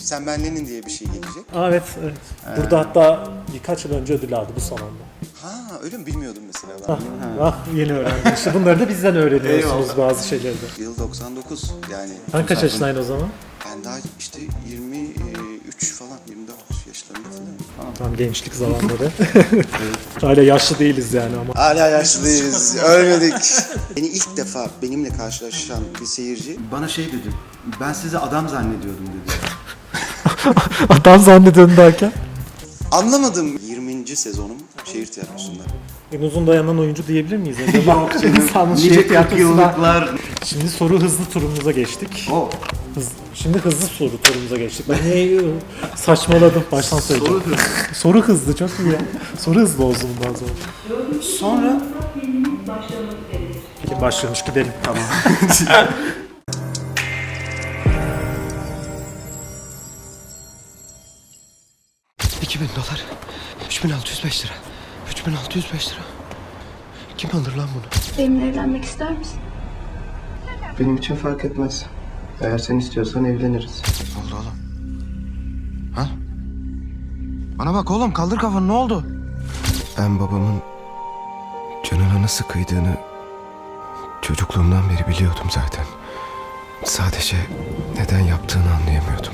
Sen Ben Lenin diye bir şey gelecek. Aa, evet, evet. Burada hatta birkaç yıl önce ödül aldı bu salonda. Ha öyle mi bilmiyordum mesela ben. Ah, ah yeni öğrendim. İşte bunları da bizden öğreniyorsunuz bazı şeyleri de. Yıl 99 yani. Sen kaç yaşındaydın o zaman? Ben daha işte 23 falan 24 yaşlarında falan. Tam gençlik zamanları. Hala yaşlı değiliz yani ama. Hala yaşlıyız, ölmedik. Beni ilk defa benimle karşılaşan bir seyirci Bana şey dedi. Ben sizi adam zannediyordum dedi. Adam zannediyorsun derken. anlamadım 20. sezonum şehir tiyatrosunda. En uzun dayanan oyuncu diyebilir miyiz? acaba? Yok canım. Nice şehir 40 tiyatrosuna- yıllıklar. Şimdi soru hızlı turumuza geçtik. O. Hız, şimdi hızlı soru turumuza geçtik. Ben niye saçmaladım baştan söyleyeceğim. Soru hızlı. Soru hızlı çok iyi ya. Soru hızlı olsun bundan sonra. Sonra Peki başlıyormuş gidelim. tamam. 2000 dolar. 3605 lira. 3605 lira. Kim alır lan bunu? Benimle evlenmek ister misin? Benim için fark etmez. Eğer sen istiyorsan evleniriz. Ne oldu oğlum? Ha? Bana bak oğlum kaldır kafanı ne oldu? Ben babamın canına nasıl kıydığını çocukluğumdan beri biliyordum zaten. Sadece neden yaptığını anlayamıyordum.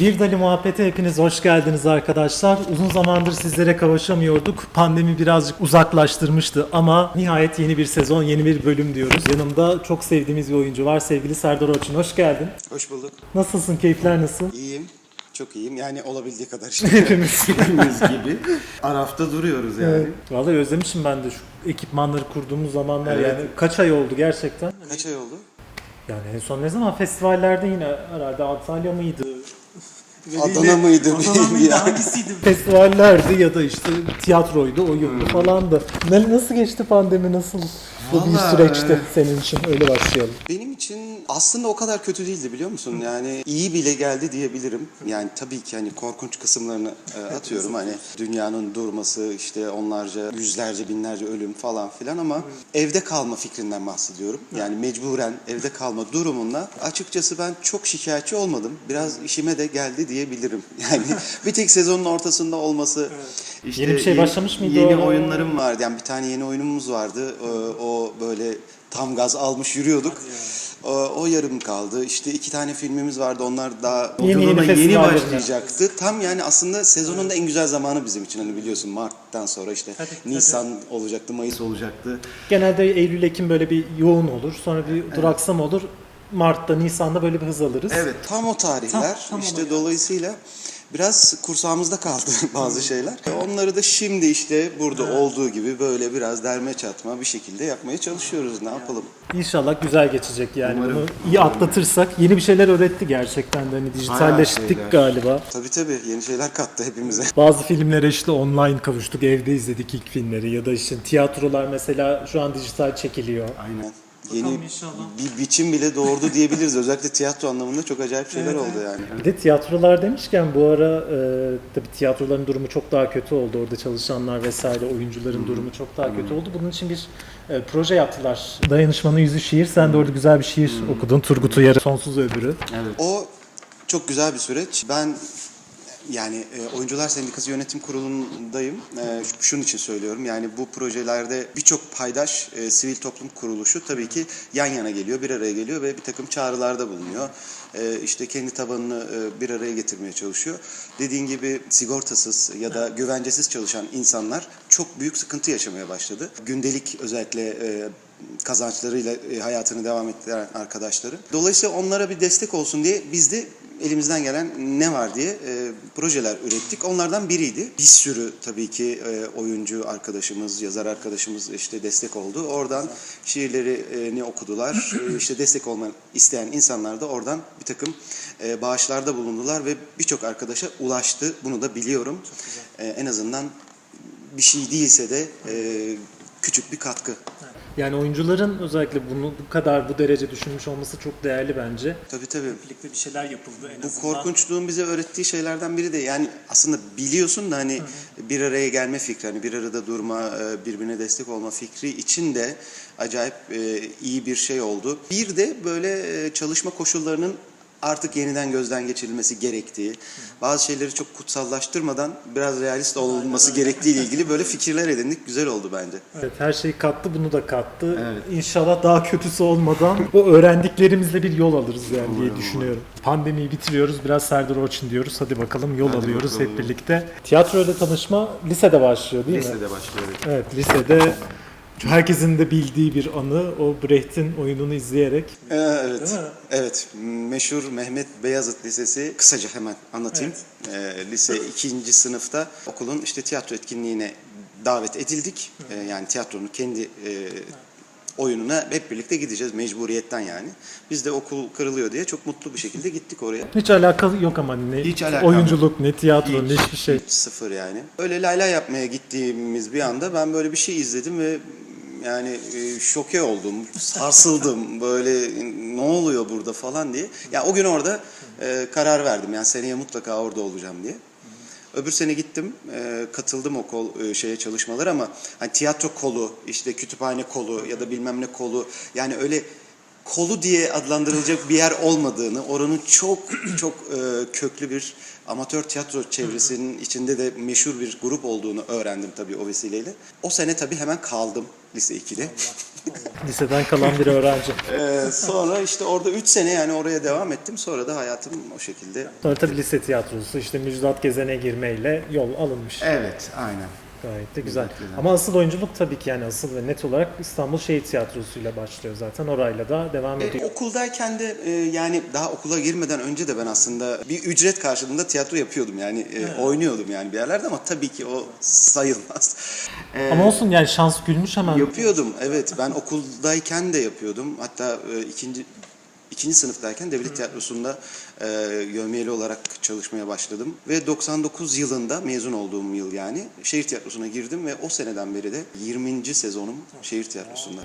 Bir Dali Muhabbeti hepiniz hoş geldiniz arkadaşlar. Uzun zamandır sizlere kavuşamıyorduk. Pandemi birazcık uzaklaştırmıştı ama nihayet yeni bir sezon, yeni bir bölüm diyoruz. Yanımda çok sevdiğimiz bir oyuncu var. Sevgili Serdar Orçun hoş geldin. Hoş bulduk. Nasılsın? Keyifler nasıl? İyiyim. Çok iyiyim. Yani olabildiği kadar işte. Hepimiz. Hepimiz gibi. Arafta duruyoruz yani. Vallahi özlemişim ben de şu ekipmanları kurduğumuz zamanlar Evet. yani kaç ay oldu gerçekten? Kaç ay oldu? Yani en son ne zaman festivallerde yine herhalde Antalya mıydı? Adana mıydı? bilmiyorum ya. Festivallerdi ya da işte tiyatroydu, oyundu falandı. Ne, nasıl geçti pandemi nasıl? Bu bir Vallahi, süreçti e, senin için öyle başlayalım. Benim için aslında o kadar kötü değildi biliyor musun? Yani iyi bile geldi diyebilirim. Yani tabii ki hani korkunç kısımlarını e, atıyorum. Hani dünyanın durması, işte onlarca, yüzlerce, binlerce ölüm falan filan ama evde kalma fikrinden bahsediyorum. Yani mecburen evde kalma durumunda açıkçası ben çok şikayetçi olmadım. Biraz işime de geldi diyebilirim. Yani bir tek sezonun ortasında olması İşte Yeni bir şey başlamış mıydı Yeni o? oyunlarım var. vardı. Yani bir tane yeni oyunumuz vardı. Ee, O böyle tam gaz almış yürüyorduk. O, o yarım kaldı. İşte iki tane filmimiz vardı. Onlar daha Yeni yeni yeni festivallerine. başlayacaktı. Tam yani aslında sezonun da en güzel zamanı bizim için. Hani biliyorsun Mart'tan sonra işte Nisan olacaktı, Mayıs olacaktı. Genelde Eylül Ekim böyle bir yoğun olur. Sonra bir duraksama olur. Mart'ta, Nisan'da böyle bir hız alırız. Evet. Tam o tarihler. işte dolayısıyla biraz kursağımızda kaldı bazı şeyler. Onları da şimdi işte burada olduğu gibi böyle biraz derme çatma bir şekilde yapmaya çalışıyoruz. Ne yapalım? İnşallah güzel geçecek yani. Umarım. Bunu iyi atlatırsak yeni bir şeyler öğretti gerçekten de. Hani dijitalleştik galiba. Tabii tabii yeni şeyler kattı hepimize. Bazı filmlere işte online kavuştuk, evde izledik ilk filmleri ya da işte tiyatrolar mesela şu an dijital çekiliyor. Aynen. Yeni bir biçim bile doğurdu diyebiliriz. Özellikle tiyatro anlamında çok acayip şeyler oldu yani. Bir de tiyatrolar demişken bu ara e, tabii tiyatroların durumu çok daha kötü oldu. Orada çalışanlar vesaire oyuncuların durumu çok daha kötü oldu. Bunun için bir e, proje yaptılar. Dayanışmanın Yüzü Şiir. Sen de orada güzel bir şiir okudun. Turgut Uyar'ın Sonsuz Öbürü. O çok güzel bir süreç. Ben yani e, Oyuncular Sendikası Yönetim Kurulu'ndayım. E, şunun için söylüyorum. Yani bu projelerde birçok paydaş e, sivil toplum kuruluşu tabii ki yan yana geliyor, bir araya geliyor ve bir takım çağrılarda bulunuyor. E, işte kendi tabanını e, bir araya getirmeye çalışıyor. Dediğin gibi sigortasız ya da güvencesiz çalışan insanlar çok büyük sıkıntı yaşamaya başladı. Gündelik özellikle e, kazançlarıyla e, hayatını devam ettiren arkadaşları. Dolayısıyla onlara bir destek olsun diye biz de elimizden gelen ne var diye e, projeler ürettik. Onlardan biriydi. Bir sürü tabii ki e, oyuncu arkadaşımız, yazar arkadaşımız işte destek oldu. Oradan şiirlerini okudular. E, işte destek olmak isteyen insanlar da oradan bir takım e, bağışlarda bulundular ve birçok arkadaşa ulaştı. Bunu da biliyorum. E, en azından bir şey değilse de e, küçük bir katkı. Yani oyuncuların özellikle bunu bu kadar bu derece düşünmüş olması çok değerli bence. Tabii tabii. Birlikte bir şeyler yapıldı en Bu korkunçluğun bize öğrettiği şeylerden biri de yani aslında biliyorsun da hani bir araya gelme fikri, hani bir arada durma, e, birbirine destek olma fikri için de acayip e, iyi bir şey oldu. Bir de böyle e, çalışma koşullarının artık yeniden gözden geçirilmesi gerektiği, bazı şeyleri çok kutsallaştırmadan biraz realist olması gerektiği ile ilgili böyle fikirler edindik. Güzel oldu bence. Evet her şeyi kattı bunu da kattı. İnşallah daha kötüsü olmadan o öğrendiklerimizle bir yol alırız yani diye düşünüyorum. Pandemiyi bitiriyoruz biraz Serdar Orçun diyoruz. Hadi bakalım yol alıyoruz hep birlikte. Tiyatroyla tanışma lisede başlıyor değil mi? Lisede başlıyor. Evet lisede herkesin de bildiği bir anı o Brecht'in oyununu izleyerek. Ee, evet. Evet. Meşhur Mehmet Beyazıt Lisesi kısaca hemen anlatayım. Ee, lise ikinci sınıfta okulun işte tiyatro etkinliğine davet edildik. Ee, yani tiyatronun kendi e, oyununa hep birlikte gideceğiz mecburiyetten yani. Biz de okul kırılıyor diye çok mutlu bir şekilde gittik oraya. Hiç alakalı yok ama ne Hiç alakalı oyunculuk ne tiyatro ne hiçbir şey. Sıfır yani. Öyle layla yapmaya gittiğimiz bir anda ben böyle bir şey izledim ve yani e, şoke oldum, sarsıldım böyle ne oluyor burada falan diye. Ya o gün orada e, karar verdim yani seneye mutlaka orada olacağım diye. Öbür sene gittim, e, katıldım o kol e, şeye çalışmalara ama hani tiyatro kolu, işte kütüphane kolu ya da bilmem ne kolu yani öyle kolu diye adlandırılacak bir yer olmadığını, oranın çok çok köklü bir amatör tiyatro çevresinin içinde de meşhur bir grup olduğunu öğrendim tabii o vesileyle. O sene tabii hemen kaldım lise 2'de. Liseden kalan bir öğrenci. E, sonra işte orada 3 sene yani oraya devam ettim. Sonra da hayatım o şekilde Sonra tabii lise tiyatrosu işte Müjdat Gezen'e girmeyle yol alınmış. Evet, aynen. Gayet de güzel. Gezen. Ama asıl oyunculuk tabii ki yani asıl ve net olarak İstanbul Şehir Tiyatrosu'yla başlıyor zaten. Orayla da devam E, ediyor. okuldayken de e, yani daha okula girmeden önce de ben aslında bir ücret karşılığında tiyatro yapıyordum yani e, oynuyordum yani bir yerlerde ama tabii ki o sayılmaz. E, Ama olsun yani şans gülmüş hemen. Yapıyordum evet ben okuldayken de yapıyordum hatta e, ikinci ikinci sınıftayken devlet tiyatrosunda e, yövmiyeli olarak çalışmaya başladım ve 99 yılında mezun olduğum yıl yani şehir tiyatrosuna girdim ve o seneden beri de 20. sezonum şehir tiyatrosunda.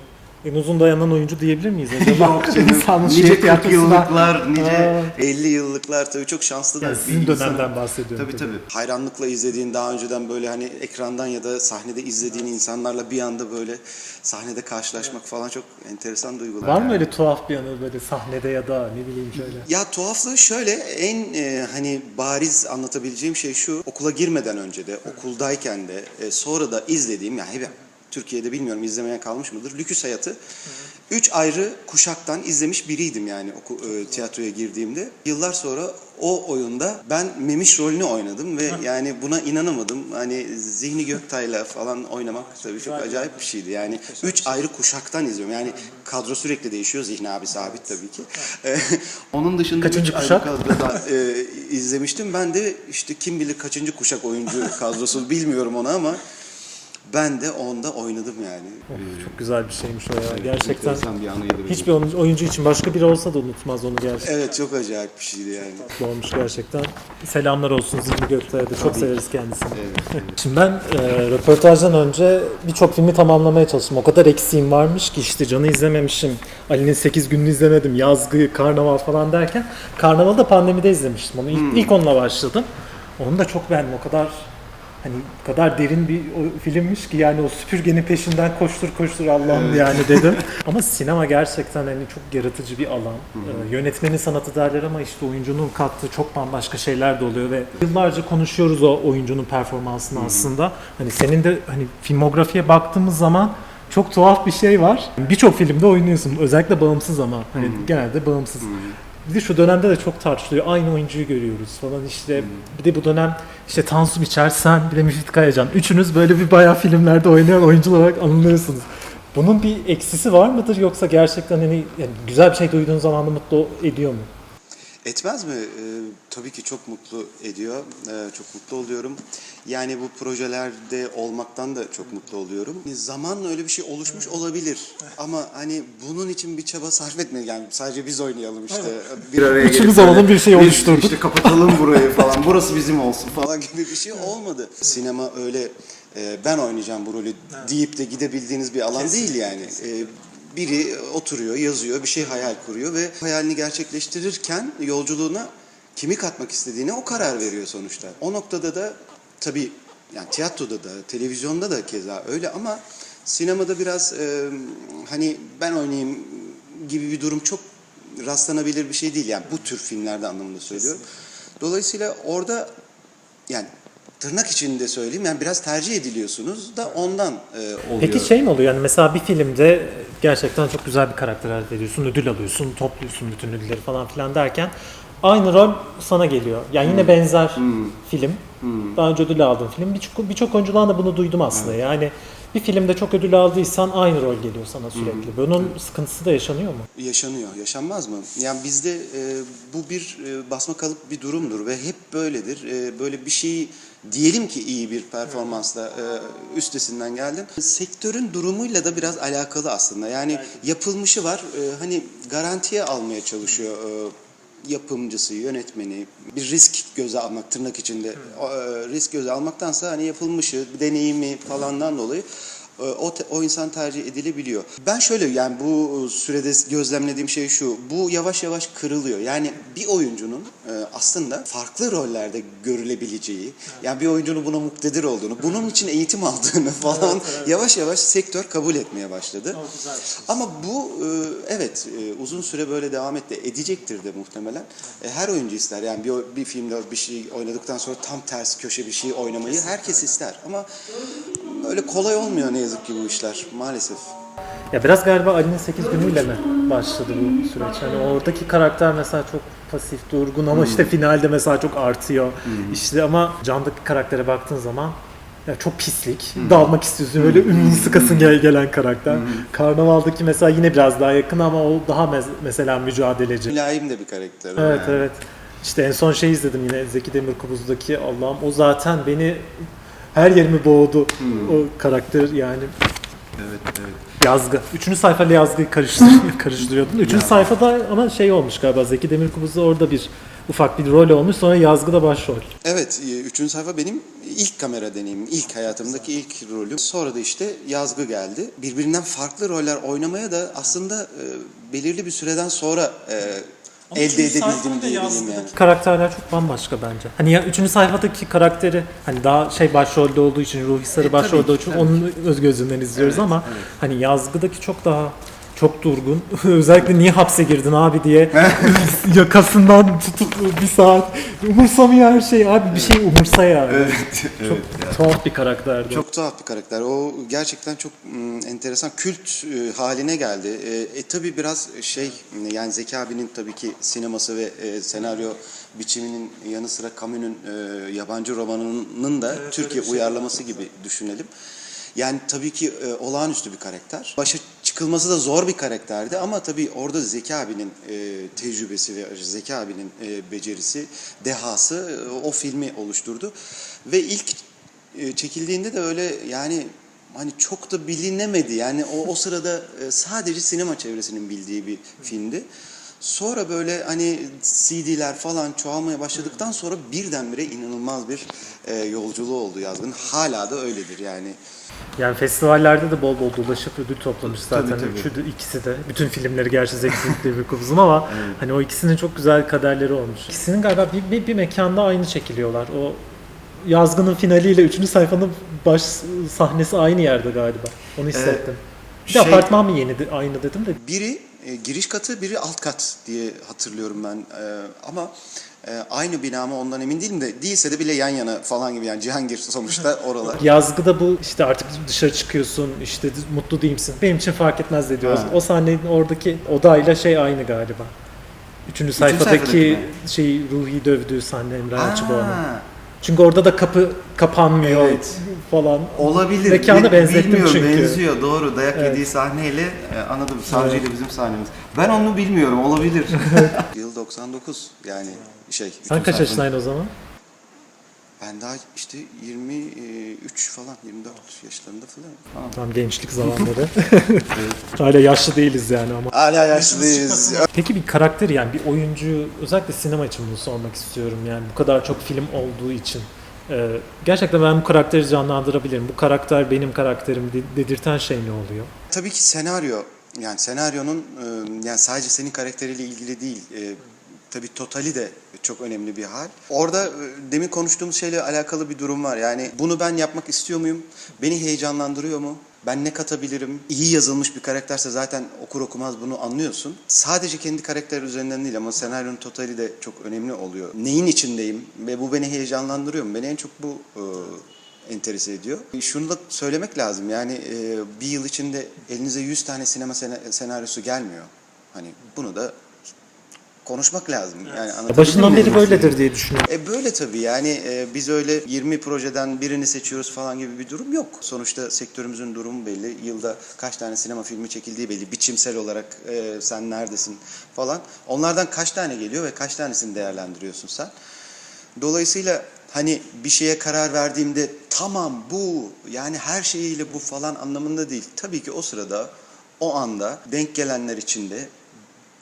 En uzun dayanan oyuncu diyebilir miyiz acaba? Yok canım. İstanbul nice Şehir 40 Tiyatrosu'nda- yıllıklar, nice... 50 yıllıklar tabii çok şanslı da Yani sizin insan- dönemden bahsediyorum. Tabii tabii. hayranlıkla izlediğin daha önceden böyle hani ekrandan ya da sahnede izlediğin insanlarla bir anda böyle sahnede karşılaşmak falan çok enteresan duygular. Var mı öyle tuhaf bir anı böyle sahnede ya da ne bileyim şöyle? Ya tuhaflığı şöyle en e, hani bariz anlatabileceğim şey şu okula girmeden önce de okuldayken de e, sonra da izlediğim yani hep Türkiye'de bilmiyorum izlemeye kalmış mıdır Lüküs Hayatı üç ayrı kuşaktan izlemiş biriydim yani oku, e, tiyatroya girdiğimde. Yıllar sonra o oyunda ben Memiş rolünü oynadım ve yani buna inanamadım. Hani Zihni Göktay'la falan oynamak tabii çok acayip bir şeydi. Yani üç ayrı kuşaktan izliyorum. Yani kadro sürekli değişiyor. Zihni abi sabit tabii ki. E, Onun dışında Kaçıncı üç ayrı kuşak? kadrodan- e, izlemiştim. Ben de işte kim bilir kaçıncı kuşak oyuncu kadrosu bilmiyorum onu ama ben de onda oynadım yani. Çok güzel bir şeymiş o ya. Gerçekten Enteresan bir anıydı benim. hiçbir oyuncu- için başka biri olsa da unutmaz onu gerçekten. Evet çok acayip bir şeydi yani. Mutlu olmuş gerçekten. Selamlar olsun Zihni Göktaş'a da çok severiz kendisini. Evet, evet. Şimdi ben e, röportajdan önce birçok filmi tamamlamaya çalıştım. O kadar eksiğim varmış ki işte Can'ı izlememişim. Ali'nin 8 gününü izlemedim. Yazgı, Karnaval falan derken. Karnaval'ı da pandemide izlemiştim onu. İlk, ilk onunla başladım. Onu da çok beğendim. O kadar hani o kadar derin bir o filmmiş ki yani o süpürgenin peşinden koştur koştur Allah'ım yani dedim. ama sinema gerçekten hani çok yaratıcı bir alan. Ee, yönetmenin sanatı derler ama işte oyuncunun kattığı çok bambaşka şeyler de oluyor ve yıllarca konuşuyoruz o oyuncunun performansını aslında. Hani senin de hani filmografiye baktığımız zaman çok tuhaf bir şey var. Birçok filmde oynuyorsun. Özellikle bağımsız ama. Hani genelde bağımsız. Bir de şu dönemde de çok tartışılıyor. Aynı oyuncuyu görüyoruz falan işte. Bir de bu dönem işte Tansu Biçer, sen bir de Müfit Kayacan. Üçünüz böyle bir bayağı filmlerde oynayan oyuncu olarak anılıyorsunuz. Bunun bir eksisi var mıdır yoksa gerçekten hani yani güzel bir şey duyduğun zaman da mutlu ediyor mu? Etmez mi? Ee, tabii ki çok mutlu ediyor. Ee, çok mutlu oluyorum. Yani bu projelerde olmaktan da çok mutlu oluyorum. Hani Zamanla öyle bir şey oluşmuş olabilir. Ama hani bunun için bir çaba sarf etmedik. Yani sadece biz oynayalım işte. Bir araya Üçümüz gelip olalım bir şey Biz oluşturduk. işte kapatalım burayı falan. Burası bizim olsun falan. falan gibi bir şey olmadı. Sinema öyle e, ben oynayacağım bu rolü deyip de gidebildiğiniz bir alan değil yani. E, biri oturuyor, yazıyor, bir şey hayal kuruyor ve hayalini gerçekleştirirken yolculuğuna kimi katmak istediğine o karar veriyor sonuçta. O noktada da tabii yani tiyatroda da, televizyonda da keza öyle ama sinemada biraz e, hani ben oynayayım gibi bir durum çok rastlanabilir bir şey değil. Yani bu tür filmlerde anlamında söylüyorum. Dolayısıyla orada yani tırnak içinde söyleyeyim yani biraz tercih ediliyorsunuz da ondan e, oluyor. Peki şey mi oluyor yani mesela bir filmde gerçekten çok güzel bir karakter veriyorsun, ödül alıyorsun, topluyorsun bütün ödülleri falan filan derken aynı rol sana geliyor. Yani yine benzer film. Daha önce ödül aldığın film. Birçok birçok oyuncudan da bunu duydum aslında. Yani bir filmde çok ödül aldıysan aynı rol geliyor sana sürekli. Bunun sıkıntısı da yaşanıyor mu? Yaşanıyor, yaşanmaz mı? Yani bizde e, bu bir e, basma kalıp bir durumdur ve hep böyledir. E, böyle bir şeyi diyelim ki iyi bir performansla e, üstesinden geldin. Sektörün durumuyla da biraz alakalı aslında. Yani yapılmışı var, e, hani garantiye almaya çalışıyor e, yapımcısı, yönetmeni. Bir risk göze almak tırnak içinde. E, risk göze almaktansa hani yapılmışı, deneyimi falandan dolayı o, te- o insan tercih edilebiliyor. Ben şöyle yani bu sürede gözlemlediğim şey şu. Bu yavaş yavaş kırılıyor. Yani bir oyuncunun e, aslında farklı rollerde görülebileceği, yani bir oyuncunun buna muktedir olduğunu, bunun için eğitim aldığını falan yavaş yavaş sektör kabul etmeye başladı. Ama bu e, evet e, uzun süre böyle devam etti. Edecektir de muhtemelen. E, Her oyuncu ister. Yani bir, bir filmde bir şey oynadıktan sonra tam ters köşe bir şey oynamayı herkes ister. Ama öyle kolay olmuyor ne yazık ki bu işler maalesef. Ya biraz galiba Ali'nin 8 günüyle mi başladı bu süreç? Hani oradaki karakter mesela çok pasif, durgun ama işte finalde mesela çok artıyor. İşte ama Can'daki karaktere baktığın zaman ya çok pislik. Dalmak istiyorsun böyle ümrünü sıkasın gel gelen karakter. Karnaval'daki mesela yine biraz daha yakın ama o daha mez- mesela mücadeleci. Mülayim de bir karakter. Evet yani. evet. İşte en son şey izledim yine Zeki Demirkubuz'daki Allah'ım o zaten beni her yerimi boğdu o karakter yani. Evet, evet. Yazgı. Üçüncü sayfayla yazgıyı karıştır, karıştırıyordun. Üçüncü sayfada ama şey olmuş galiba Zeki Demirkubuz'da orada bir ufak bir rol olmuş. Sonra yazgıda başrol. Evet, e, üçüncü sayfa benim ilk kamera deneyimim, ilk hayatımdaki ilk rolüm. Sonra da işte yazgı geldi. Birbirinden farklı roller oynamaya da aslında e, belirli bir süreden sonra e, elde edebildim diyebilirim yani. Karakterler çok bambaşka bence. Hani ya üçüncü sayfadaki karakteri hani daha şey başrolde olduğu için Ruhi Sarı E, başrolde olduğu için tabii onun öz gözünden izliyoruz Evet, ama evet. hani yazgıdaki çok daha çok durgun. Özellikle niye hapse girdin abi diye yakasından tutup bir saat umursamıyor her şey abi bir şey umursa yani. Evet, Çok tuhaf bir karakterdi. Çok tuhaf bir karakter. O gerçekten çok mm, enteresan. Kült e, haline geldi. E, e tabi biraz şey yani Zeki abinin tabii ki sineması ve e, senaryo biçiminin yanı sıra Camus'un e, yabancı romanının da Türkiye uyarlaması gibi düşünelim. Yani tabii ki e, olağanüstü bir karakter. Başa çıkılması da zor bir karakterdi ama tabii orada Zeki abinin e, tecrübesi ve Zeki abinin e, becerisi, dehası e, o filmi oluşturdu. Ve ilk e, çekildiğinde de öyle yani hani çok da bilinemedi. Yani o, o sırada e, sadece sinema çevresinin bildiği bir filmdi. Sonra böyle hani CD'ler falan çoğalmaya başladıktan sonra birdenbire inanılmaz bir e, yolculuğu oldu yazgın. Hala da öyledir yani. Yani festivallerde de bol bol dolaşıp ödül toplamış zaten. Tabii, tabii. Üçü de, ikisi de. Bütün filmleri gerçi Zeki Demirkubuz'un ama hani o ikisinin çok güzel kaderleri olmuş. İkisinin galiba bir, bir, bir mekanda aynı çekiliyorlar. O yazgının finaliyle üçüncü sayfanın baş sahnesi aynı yerde galiba. Onu hissettim. bir de şey- apartman mı yeni de- aynı dedim de. Biri e, giriş katı, biri alt kat diye hatırlıyorum ben. E, ama e, aynı bina mı ondan emin değilim de değilse de bile yan yana falan gibi yani Cihangir sonuçta oralar. Yazgıda bu işte artık dışarı çıkıyorsun işte mutlu değil misin? Benim için fark etmez de diyoruz. Ha. O sahnenin oradaki odayla şey aynı galiba. Üçüncü sayfadaki mi? şey Ruhi dövdüğü sahne Emre Elçiboğlu'nun. Ha, Çünkü orada da kapı kapanmıyor Evet. Falan. olabilir. Mekanı benzettim Bilmiyorum, çünkü. benziyor doğru. Dayak Evet. yediği sahneyle e, anladım. Savcı ile bizim sahnemiz. Ben onu bilmiyorum. Olabilir. Yıl 99 yani şey. Sen kaç yaşındaydın o zaman? Ben daha işte 23 falan 24 yaşlarında falan. Tam gençlik zamanları. Hala yaşlı değiliz yani ama. Hala yaşlıyız. Peki bir karakter yani bir oyuncu özellikle sinema için bunu sormak istiyorum yani bu kadar çok film olduğu için Ee, gerçekten ben bu karakteri canlandırabilirim. Bu karakter benim karakterim de- dedirten şey ne oluyor? Tabii ki senaryo yani senaryonun e, yani sadece senin karakteriyle ilgili değil. e, Tabii totali de çok önemli bir hal. Orada e, demin konuştuğumuz şeyle alakalı bir durum var. Yani bunu ben yapmak istiyor muyum? Beni heyecanlandırıyor mu? Ben ne katabilirim? İyi yazılmış bir karakterse zaten okur okumaz bunu anlıyorsun. Sadece kendi karakter üzerinden değil ama senaryonun totali de çok önemli oluyor. Neyin içindeyim ve bu beni heyecanlandırıyor mu? Beni en çok bu e, enterese ediyor. Şunu da söylemek lazım yani e, bir yıl içinde elinize 100 tane sinema sena- senaryosu gelmiyor. Hani bunu da konuşmak lazım. Yani Başından beri böyledir diye düşünüyorum. E böyle tabii yani e, biz öyle 20 projeden birini seçiyoruz falan gibi bir durum yok. Sonuçta sektörümüzün durumu belli. Yılda kaç tane sinema filmi çekildiği belli. Biçimsel olarak e, sen neredesin falan. Onlardan kaç tane geliyor ve kaç tanesini değerlendiriyorsun sen? Dolayısıyla hani bir şeye karar verdiğimde tamam bu yani her şeyiyle bu falan anlamında değil. Tabii ki o sırada o anda denk gelenler içinde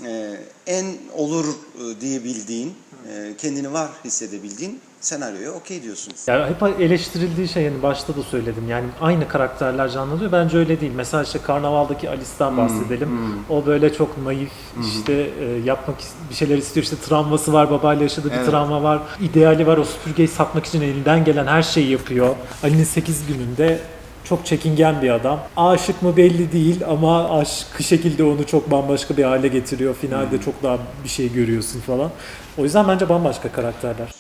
e, en olur e, diyebildiğin, e, kendini var hissedebildiğin senaryoya okey diyorsun. Yani hep eleştirildiği şey yani başta da söyledim yani aynı karakterler canlanıyor bence öyle değil. Mesela işte Karnaval'daki Alice'den bahsedelim. O böyle çok naif işte e, yapmak bir şeyler istiyor işte travması var babayla yaşadığı bir Evet. travma var. ideali var o süpürgeyi satmak için elinden gelen her şeyi yapıyor. Ali'nin 8 gününde çok çekingen bir adam. Aşık mı belli değil ama aşk bir şekilde onu çok bambaşka bir hale getiriyor. Finalde çok daha bir şey görüyorsun falan. O yüzden bence bambaşka karakterler.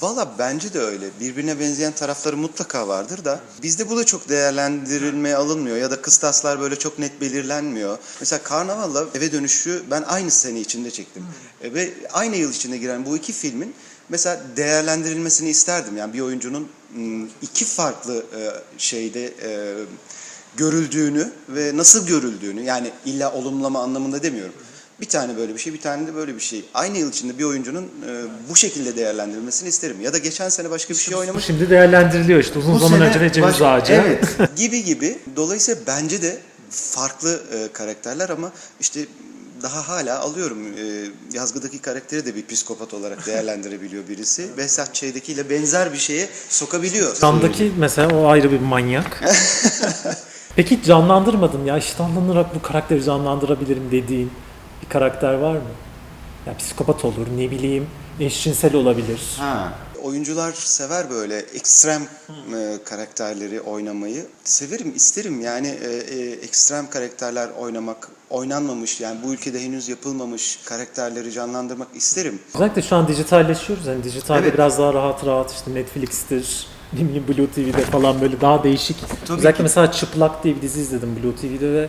Valla bence de öyle. Birbirine benzeyen tarafları mutlaka vardır da bizde bu da çok değerlendirilmeye alınmıyor ya da kıstaslar böyle çok net belirlenmiyor. Mesela Karnaval'la Eve Dönüşü ben aynı sene içinde çektim. E, Ve aynı yıl içinde giren bu iki filmin mesela değerlendirilmesini isterdim. Yani bir oyuncunun m, iki farklı e, şeyde e, görüldüğünü ve nasıl görüldüğünü yani illa olumlama anlamında demiyorum. Bir tane böyle bir şey, bir tane de böyle bir şey. Aynı yıl içinde bir oyuncunun e, bu şekilde değerlendirilmesini isterim. Ya da geçen sene başka bir şey oynamış Şimdi değerlendiriliyor işte uzun Bu zaman önce ve ceviz baş- ağacı. Evet. gibi gibi. Dolayısıyla bence de farklı e, karakterler ama işte daha hala alıyorum. E, yazgıdaki karakteri de bir psikopat olarak değerlendirebiliyor birisi. Behzat Ç'dekiyle benzer bir şeye sokabiliyor. Şam'daki mesela o ayrı bir manyak. Peki canlandırmadın ya iştahlanarak bu karakteri canlandırabilirim dediğin bir karakter var mı? Ya psikopat olur ne bileyim eşcinsel olabilir. Ha. Oyuncular sever böyle ekstrem e, karakterleri oynamayı. Severim, isterim yani e, e, ekstrem karakterler oynamak, oynanmamış yani bu ülkede henüz yapılmamış karakterleri canlandırmak isterim. Özellikle şu an dijitalleşiyoruz. Yani dijitalde Evet. biraz daha rahat rahat işte Netflix'tir, ne bileyim Blue TV'de falan böyle daha değişik. Tabii Özellikle ki. mesela Çıplak diye bir dizi izledim Blue TV'de ve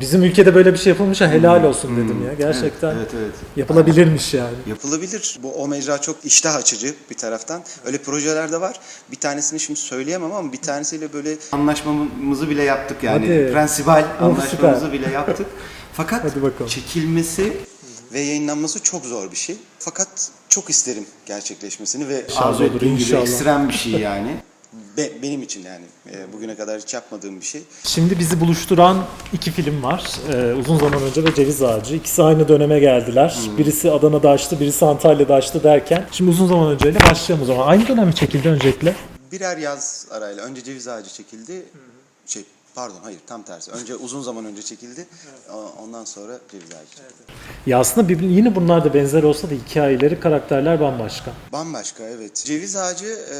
bizim ülkede böyle bir şey yapılmış ya helal olsun dedim ya. Gerçekten Hmm. Evet, evet. yapılabilirmiş yani. Yapılabilir. Bu o mecra çok iştah açıcı bir taraftan. Öyle projeler de var. Bir tanesini şimdi söyleyemem ama bir tanesiyle böyle Anlaşmamızı bile yaptık yani. Hadi. Prensibal anlaşmamızı bile yaptık. Fakat Hadi bakalım. çekilmesi ve yayınlanması çok zor bir şey. Fakat çok isterim gerçekleşmesini ve İnşallah arzu olur, ettiğin gibi ekstrem bir şey yani. be- benim için yani e, bugüne kadar hiç yapmadığım bir şey. Şimdi bizi buluşturan iki film var. Ee, uzun zaman önce ve Ceviz Ağacı. İkisi aynı döneme geldiler. Birisi Adana'da açtı, birisi Antalya'da açtı derken. Şimdi uzun zaman önceyle başlayalım o zaman. Aynı dönem mi çekildi öncelikle? Birer yaz arayla önce Ceviz Ağacı çekildi. Şey pardon hayır tam tersi. Önce uzun zaman önce çekildi. O- Ondan sonra Ceviz Ağacı çekildi. Ya aslında bir, yine bunlar da benzer olsa da hikayeleri, karakterler bambaşka. Bambaşka evet. Ceviz Ağacı e,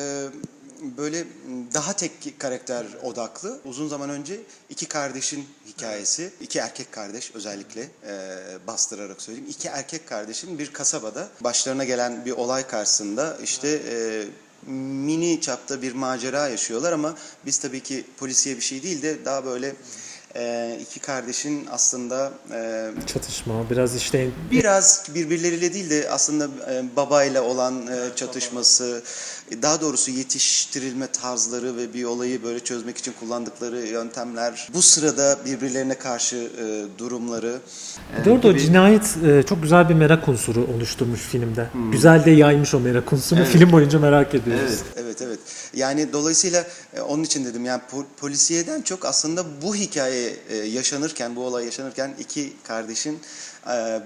böyle daha tek karakter odaklı. Uzun zaman önce iki kardeşin hikayesi, iki erkek kardeş özellikle e, bastırarak söyleyeyim. İki erkek kardeşin bir kasabada başlarına gelen bir olay karşısında işte e, mini çapta bir macera yaşıyorlar ama biz tabii ki polisiye bir şey değil de daha böyle e, iki kardeşin aslında e, Çatışma, biraz işte biraz birbirleriyle değil de aslında e, babayla olan e, çatışması, e, daha doğrusu yetiştirilme tarzları ve bir olayı böyle çözmek için kullandıkları yöntemler, bu sırada birbirlerine karşı e, durumları. Bir de orada o cinayet e, çok güzel bir merak unsuru oluşturmuş filmde. Güzel de yaymış o merak unsurunu. Film boyunca merak ediyoruz. Evet. Evet evet. Yani dolayısıyla e, onun için dedim yani po- polisiyeden çok aslında bu hikaye e, yaşanırken, bu olay yaşanırken iki kardeşin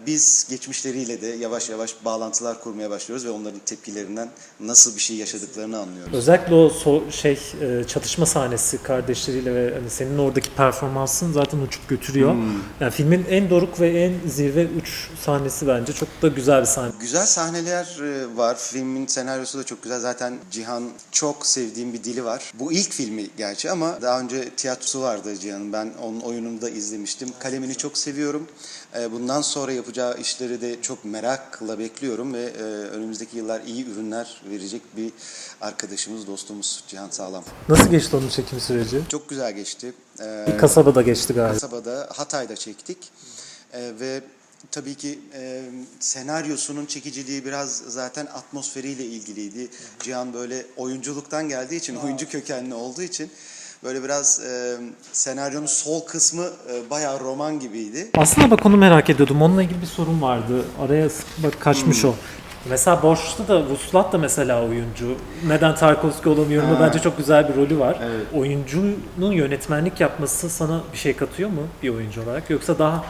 biz geçmişleriyle de yavaş yavaş bağlantılar kurmaya başlıyoruz ve onların tepkilerinden nasıl bir şey yaşadıklarını anlıyoruz. Özellikle o so- şey e, çatışma sahnesi kardeşleriyle ve hani senin oradaki performansın zaten uçup götürüyor. Yani filmin en doruk ve en zirve uç sahnesi bence çok da güzel bir sahne. Güzel sahneler e, var. Filmin senaryosu da çok güzel. Zaten Cihan çok sevdiğim bir dili var. Bu ilk filmi gerçi ama daha önce tiyatrosu vardı Cihan'ın. Ben onun oyununu da izlemiştim. Kalemini çok seviyorum. E, Bundan sonra yapacağı işleri de çok merakla bekliyorum ve e, önümüzdeki yıllar iyi ürünler verecek bir arkadaşımız, dostumuz Cihan Sağlam. Nasıl geçti onun çekim süreci? Çok güzel geçti. E, Bir kasabada geçti galiba. kasabada Hatay'da çektik ve tabii ki e, senaryosunun çekiciliği biraz zaten atmosferiyle ilgiliydi. Cihan böyle oyunculuktan geldiği için, oyuncu kökenli olduğu için böyle biraz e, senaryonun sol kısmı e, bayağı roman gibiydi. Aslında bak onu merak ediyordum. Onunla ilgili bir sorun vardı. Araya bak kaçmış o. Mesela Boş'ta da Vuslat da mesela oyuncu. Neden Tarkovski olamıyorum da bence çok güzel bir rolü var. Oyuncunun yönetmenlik yapması sana bir şey katıyor mu bir oyuncu olarak? Yoksa daha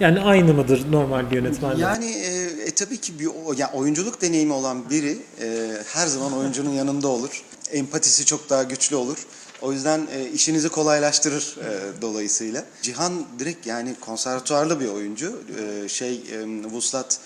yani aynı mıdır normal bir yönetmenle? Yani e, e, tabii ki bir yani oyunculuk deneyimi olan biri e, her zaman oyuncunun yanında olur. Empatisi çok daha güçlü olur. O yüzden e, işinizi kolaylaştırır e, dolayısıyla. Cihan direkt yani konservatuarlı bir oyuncu. E, şey e, Vuslat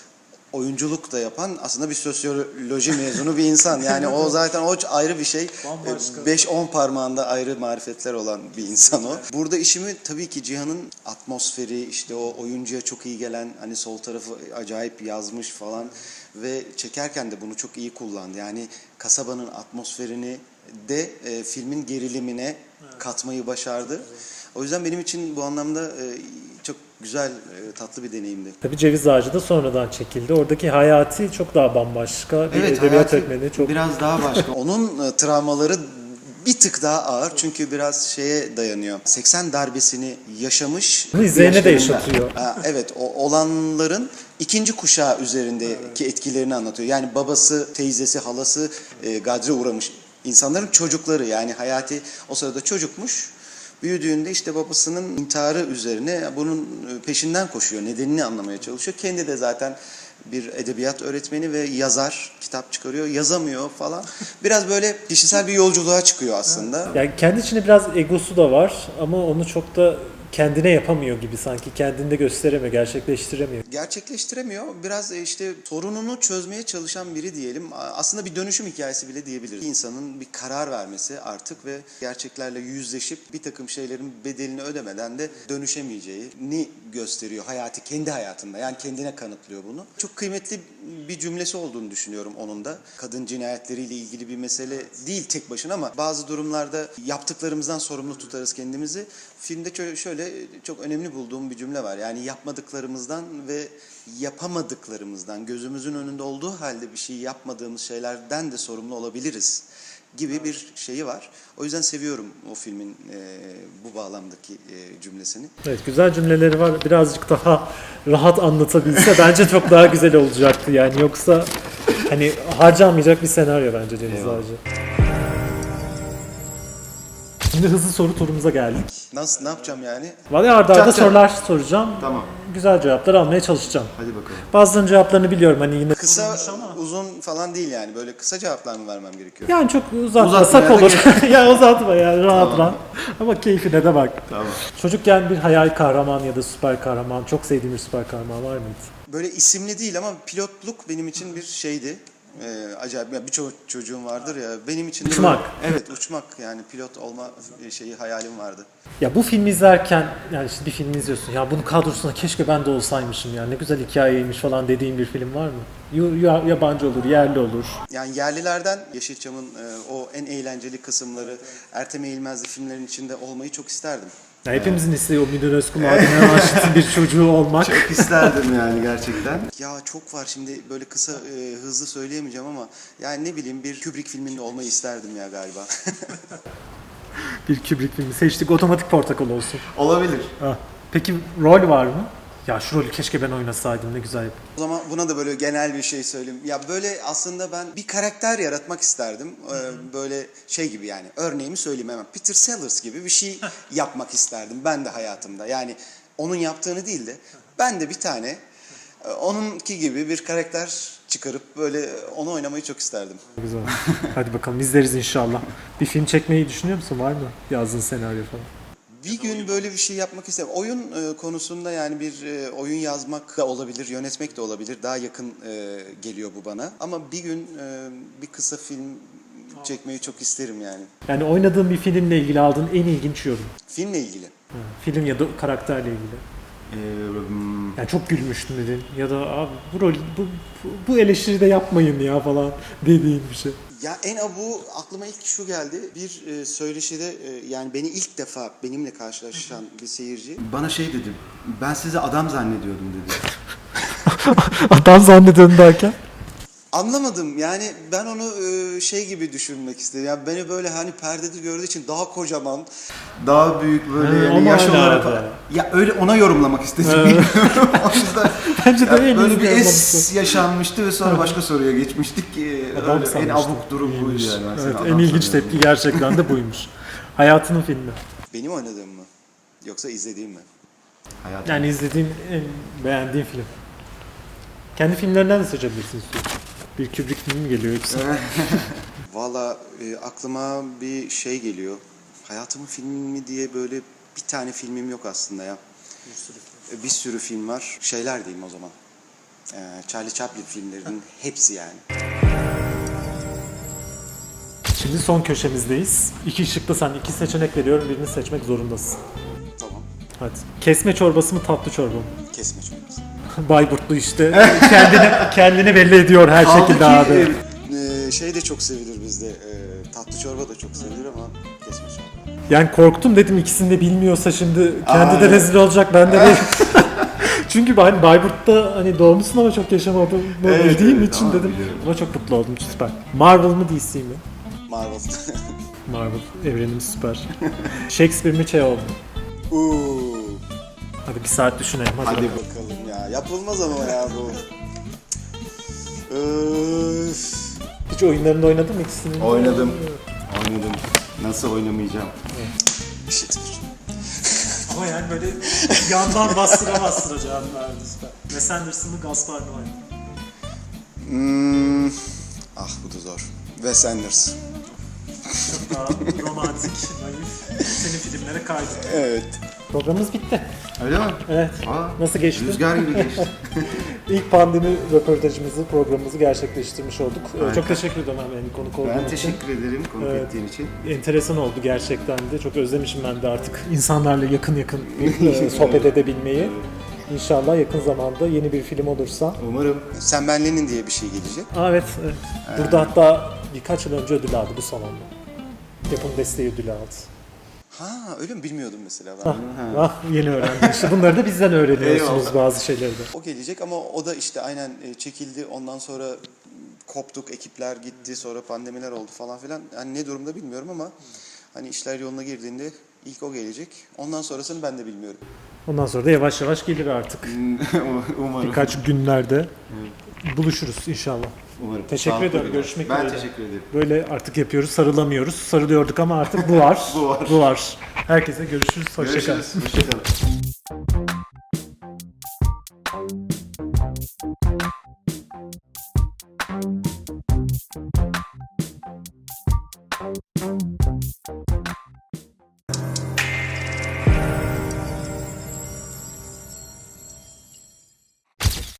oyunculuk da yapan aslında bir sosyoloji mezunu bir insan. Yani o zaten o ayrı bir şey. Bambaşka. 5-10 parmağında ayrı marifetler olan bir insan o. Burada işimi tabii ki Cihan'ın atmosferi, işte o oyuncuya çok iyi gelen hani sol tarafı acayip yazmış falan ve çekerken de bunu çok iyi kullandı. Yani kasabanın atmosferini de e, filmin gerilimine katmayı başardı. O yüzden benim için bu anlamda e, çok güzel, e, tatlı bir deneyimdi. Tabii Ceviz Ağacı da sonradan çekildi. Oradaki hayati çok daha bambaşka. Bir edebiyat hayatı öğretmeni çok biraz daha başka. Onun e, travmaları bir tık daha ağır çünkü biraz şeye dayanıyor. 80 darbesini yaşamış. İzleyene de yaşatıyor. Ha, evet o olanların ikinci kuşağı üzerindeki etkilerini anlatıyor. Yani babası, teyzesi, halası e, gadre uğramış insanların çocukları yani Hayati o sırada çocukmuş. Büyüdüğünde işte babasının intiharı üzerine bunun e, peşinden koşuyor. Nedenini anlamaya çalışıyor. Kendi de zaten bir edebiyat öğretmeni ve yazar. Kitap çıkarıyor. Yazamıyor falan. Biraz böyle kişisel bir yolculuğa çıkıyor aslında. Yani kendi içinde biraz egosu da var ama onu çok da kendine yapamıyor gibi sanki. Kendinde gösteremiyor, gerçekleştiremiyor. gerçekleştiremiyor. Biraz e, işte sorununu çözmeye çalışan biri diyelim. Aslında bir dönüşüm hikayesi bile diyebiliriz. İnsanın bir karar vermesi artık ve gerçeklerle yüzleşip bir takım şeylerin bedelini ödemeden de dönüşemeyeceğini gösteriyor hayatı kendi hayatında. Yani kendine kanıtlıyor bunu. Çok kıymetli bir cümlesi olduğunu düşünüyorum onun da. Kadın cinayetleriyle ilgili bir mesele değil tek başına ama bazı durumlarda yaptıklarımızdan sorumlu tutarız kendimizi. Filmde şöyle çok önemli bulduğum bir cümle var. Yani yapmadıklarımızdan ve yapamadıklarımızdan gözümüzün önünde olduğu halde bir şey yapmadığımız şeylerden de sorumlu olabiliriz gibi bir şeyi var. O yüzden seviyorum o filmin e, bu bağlamdaki e, cümlesini. Evet güzel cümleleri var. Birazcık daha rahat anlatabilse bence çok daha güzel olacaktı yani. Yoksa hani harcanmayacak bir senaryo bence Deniz Ağacı. Şimdi hızlı soru turumuza geldik. Nasıl ne yapacağım yani? Vallahi arda arda sorular soracağım. Tamam. Güzel cevaplar almaya çalışacağım. Hadi bakalım. Bazılarının cevaplarını biliyorum hani yine Kısa, uzun falan değil yani. Böyle kısa cevaplar mı vermem gerekiyor? Yani çok uzatmasak Uzatmaya da olur. ya uzatma ya rahat Tamam. rahat. Ama keyfine de bak. Tamam. Çocukken bir hayal kahraman ya da süper kahraman, çok sevdiğim bir süper kahraman var mıydı? Böyle isimli değil ama pilotluk benim için bir şeydi. Ee, acayip ya birçok çocuğum vardır ya benim için de Uçmak. böyle- evet uçmak yani pilot olma şeyi hayalim vardı. Ya bu filmi izlerken yani işte bir film izliyorsun. Ya bunun kadrosunda keşke ben de olsaymışım ya. Ne güzel hikayeymiş falan dediğin bir film var mı? Yabancı olur, yerli olur. Yani yerlilerden Yeşilçam'ın e, o en eğlenceli kısımları Ertem Eğilmez'li filmlerin içinde olmayı çok isterdim. Ya hepimizin isteği o Münir Özkul abine aşık bir çocuğu olmak. Çok isterdim yani gerçekten. Ya çok var şimdi böyle kısa e, hızlı söyleyemeyeceğim ama yani ne bileyim bir Kubrick filminde olmayı isterdim ya galiba. bir Kubrick filmi seçtik. Otomatik portakal olsun. Olabilir. Ha. Peki rol var mı? Ya şu rolü keşke ben oynasaydım ne güzel. O zaman buna da böyle genel bir şey söyleyeyim. Ya böyle aslında ben bir karakter yaratmak isterdim. Ee, böyle şey gibi yani. Örneğimi söyleyeyim hemen. Peter Sellers gibi bir şey yapmak isterdim ben de hayatımda. Yani onun yaptığını değil de ben de bir tane e, onunki gibi bir karakter çıkarıp böyle onu oynamayı çok isterdim. Güzel. Hadi bakalım izleriz inşallah. Bir film çekmeyi düşünüyor musun? Var mı? Yazdığın senaryo falan. Bir gün böyle bir şey yapmak isterim. Oyun e, konusunda yani bir e, oyun yazmak da olabilir, yönetmek de olabilir. Daha yakın e, geliyor bu bana. Ama bir gün e, bir kısa film çekmeyi çok isterim yani. Yani oynadığın bir filmle ilgili aldığın en ilginç yorum. Filmle ilgili. Ha, Film ya da karakterle ilgili. Ee, hmm, Yani çok gülmüştüm dedin. Ya da abi bu rol, bu, bu, bu eleştiri de yapmayın ya falan dediğin bir şey. Ya en abu aklıma ilk şu geldi. Bir e, söyleşide e, yani beni ilk defa benimle karşılaşan bir seyirci bana şey dedi. Ben sizi adam zannediyordum dedi. Adam zannediyorum derken. Anlamadım yani ben onu e, şey gibi düşünmek istedim. Yani beni böyle hani perdede gördüğü için daha kocaman. Daha büyük böyle yani ama yaş olarak. Ya öyle ona yorumlamak istedim. o yüzden Bence de ya en böyle bir es yaşanmıştı ve sonra başka soruya geçmiştik. Adam öyle en abuk durum buydu yani. Evet, en ilginç tepki gerçekten de buymuş. Hayatının filmi. Benim oynadığım mı? Yoksa izlediğim mi? Hayatım. Yani izlediğin, en beğendiğin film. Kendi filmlerinden de seçebilirsin istiyorsan. Bir Kubrick filmi mi geliyor yoksa? Valla e, aklıma bir şey geliyor. Hayatımın filmi mi diye böyle bir tane filmim yok aslında ya. E, Bir sürü film var. Şeyler diyeyim o zaman. E, Charlie Chaplin filmlerinin hepsi yani. Şimdi son köşemizdeyiz. İki şıkta sen iki seçenek veriyorum. Birini seçmek zorundasın. Tamam. Hadi. Kesme çorbası mı tatlı çorba mı? Kesme çorbası. Bayburtlu işte. kendini, kendini belli ediyor her Kaldı şekilde ki, abi. E, şey de çok sevilir bizde. E, tatlı çorba da çok sevilir ama kesme çorba. Yani korktum dedim ikisini de bilmiyorsa şimdi kendi de Aa, rezil olacak ben de değil. Çünkü ben Bayburt'ta hani doğmuşsun ama çok yaşamadığımı Evet, bildiğim evet, için dedim. biliyorum. Ama çok mutlu oldum süper. Marvel mı DC mi? Marvel. Marvel evrenim süper. Shakespeare mi Chekhov mu? Uuu. Hadi bir saat düşünelim hadi, Hadi bakalım. bakalım ya. Yapılmaz ama ya bu. Öf. Hiç oyunlarında oynadın mı ikisini? Oynadım. Oynadım. Nasıl oynamayacağım? Ama yani böyle yandan bastıra bastıra cevap verdi süper. Wes Anderson mı Gaspar Noé? Hmm. Ah bu da zor. Wes Anderson. Çok daha romantik, naif. Senin filmlere kaydı. Evet. Programımız bitti. Öyle mi? Evet. Aa, Nasıl geçti? Rüzgar gibi geçti. İlk pandemi röportajımızı, programımızı gerçekleştirmiş olduk. Ee, Harika. Çok teşekkür ederim benim konuk olduğun ben için. teşekkür ederim konuk Evet. ettiğin için. Enteresan oldu gerçekten de. Çok özlemişim ben de artık insanlarla yakın yakın e, sohbet edebilmeyi. İnşallah yakın zamanda yeni bir film olursa. Umarım. Sen Ben Lenin diye bir şey gelecek. Aa, evet, evet. Burada hatta birkaç yıl önce ödül aldı bu salonda. Yapım desteği ödülü aldı. Ha öyle mi bilmiyordum mesela ben. Ah yeni öğrendim. İşte bunları da bizden öğreniyorsunuz Eyvallah. bazı şeyleri de. O gelecek ama o da işte aynen e, çekildi. Ondan sonra koptuk, ekipler gitti, sonra pandemiler oldu falan filan. Yani ne durumda bilmiyorum ama hani işler yoluna girdiğinde ilk o gelecek. Ondan sonrasını ben de bilmiyorum. Ondan sonra da yavaş yavaş gelir artık. Umarım. Birkaç günlerde buluşuruz inşallah. Umarım. Teşekkür Sağlıklı ediyorum. bir gün. Görüşmek Ben dileğiyle. teşekkür ederim. Böyle artık yapıyoruz. Sarılamıyoruz. Sarılıyorduk ama artık bu var. Bu var. Bu var. Herkese görüşürüz. Hoşçakalın. Görüşürüz. Hoşçakalın.